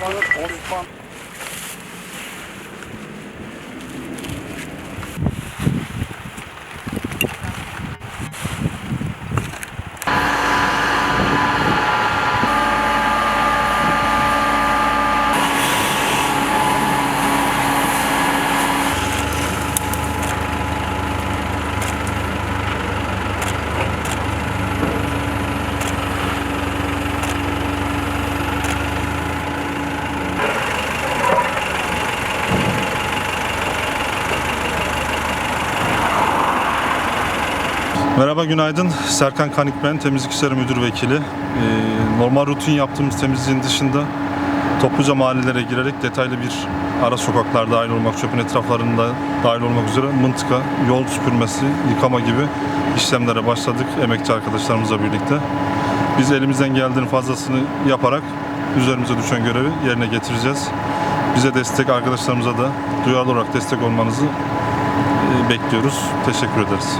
One, one, one. Merhaba, günaydın. Serkan Kanik ben, Temizlik İşleri Müdür Vekili. Ee, normal rutin yaptığımız temizliğin dışında topluca mahallelere girerek detaylı bir ara sokaklar dahil olmak, çöpün etraflarında dahil olmak üzere mıntıka, yol süpürmesi, yıkama gibi işlemlere başladık emekçi arkadaşlarımızla birlikte. Biz elimizden geldiğinin fazlasını yaparak üzerimize düşen görevi yerine getireceğiz. Bize destek, arkadaşlarımıza da duyarlı olarak destek olmanızı e, bekliyoruz. Teşekkür ederiz.